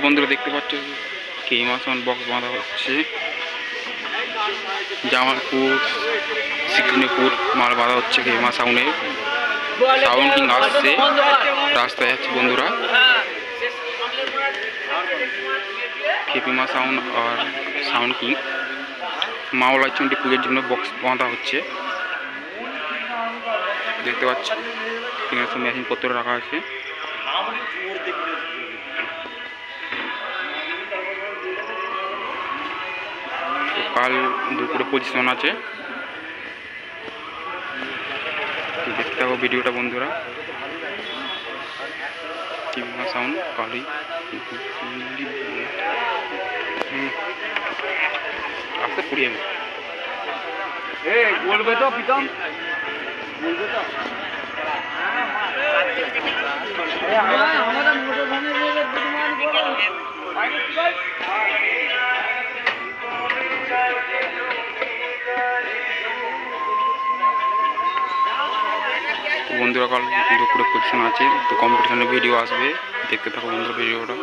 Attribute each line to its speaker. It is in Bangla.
Speaker 1: বন্ধুরা দেখতে পাচ্ছ কি মাসন বক্স বাঁধা হচ্ছে। জামালপুর সিকিনিপুর মাল বাঁধা হচ্ছে কেমা সাউন্ডে সাউন্ড কিং আসছে রাস্তায় যাচ্ছে বন্ধুরা। খেপিমা সাউন্ড আর সাউন্ড কিং? মাওলা চন্ডী পুজোর জন্য বক্স বাঁধা হচ্ছে। দেখতে পাচ্ছ মেশিন পত্র রাখা আছে। কাল দুপুরে পজিশন আছে। দেখতে থাকো ভিডিওটা বন্ধুরা। সাউন্ড, কালি আসতে পড়ি আমি।
Speaker 2: বলবে তো, প্রীতম? বলবে তো? আমাদের মোটর
Speaker 1: বন্ধুরা কাল দুপুরে পজিশন আছে তো কম্পিটিশনের ভিডিও আসবে। দেখতে থাকো বন্ধুরা ভিডিওটা